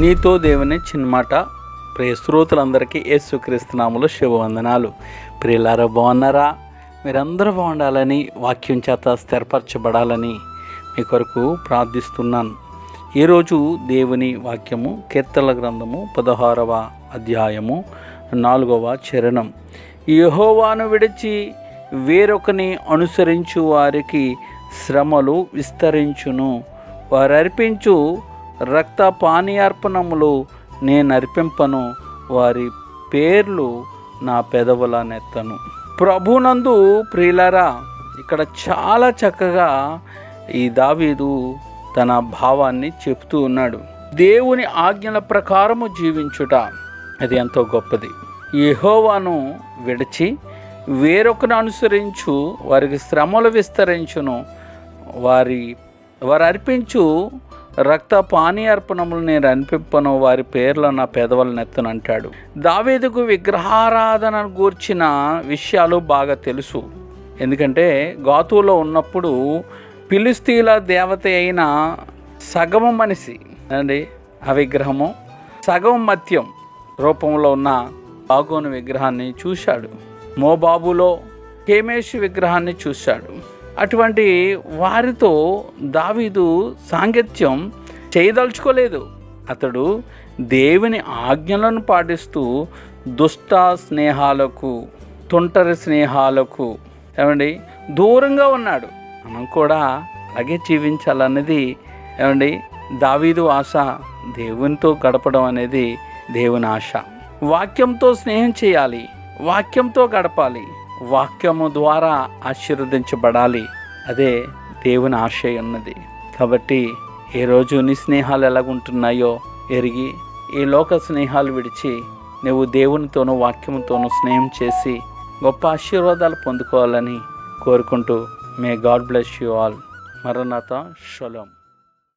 నీతో దేవుని చిన్నమాట ప్రియ శ్రోతలందరికీ యేసుక్రీస్తునాములు శుభవందనాలు. ప్రియులారా బాగున్నారా? మీరందరూ బాగుండాలని వాక్యం చేత స్థిరపరచబడాలని మీ కొరకు ప్రార్థిస్తున్నాను. ఈరోజు దేవుని వాక్యము కీర్తన గ్రంథము పదహారవ అధ్యాయము నాలుగవ చరణం. యహోవాను విడిచి వేరొకని అనుసరించు వారికి శ్రమలు విస్తరించును. వారు అర్పించు రక్త పానీయార్పణములు నేను అర్పింపను వారి పేర్లు నా పెదవుల నెత్తను. ప్రభునందు ప్రియులరా ఇక్కడ చాలా చక్కగా ఈ దావీదు తన భావాన్ని చెప్తూ ఉన్నాడు. దేవుని ఆజ్ఞల ప్రకారము జీవించుట అది ఎంతో గొప్పది. యహోవాను విడిచి వేరొకను అనుసరించు వారికి శ్రమలు విస్తరించును. వారి వారు అర్పించు రక్త పానీ అర్పణములు నేను అనిపిప్పను వారి పేర్ల నా పెదవులను నెత్తనంటాడు. అంటాడు దావేదుకు విగ్రహారాధన గూర్చిన విషయాలు బాగా తెలుసు. ఎందుకంటే గాతులో ఉన్నప్పుడు పిలిస్తీల దేవత అయిన సగము మనిషి అండి ఆ విగ్రహము సగం మత్యం రూపంలో ఉన్న బాగోను విగ్రహాన్ని చూశాడు. మోబాబులో కేమేష్ విగ్రహాన్ని చూశాడు. అటువంటి వారితో దావీదు సాంగత్యం చేయదలుచుకోలేదు. అతడు దేవుని ఆజ్ఞలను పాటిస్తూ దుష్ట స్నేహాలకు తుంటరి స్నేహాలకు ఏమండి దూరంగా ఉన్నాడు. మనం కూడా అలాగే జీవించాలన్నది ఏమండి దావీదు ఆశ దేవునితో గడపడం అనేది దేవుని ఆశ. వాక్యంతో స్నేహం చేయాలి వాక్యంతో గడపాలి వాక్యము ద్వారా ఆశీర్వదించబడాలి. అదే దేవుని ఆశయం ఉన్నది. కాబట్టి ఏ రోజు నీ స్నేహాలు ఎలాగుంటున్నాయో ఎరిగి ఈ లోక స్నేహాలు విడిచి నువ్వు దేవునితోనూ వాక్యముతోనూ స్నేహం చేసి గొప్ప ఆశీర్వాదాలు పొందుకోవాలని కోరుకుంటూ may god bless you all. మరణత shalom.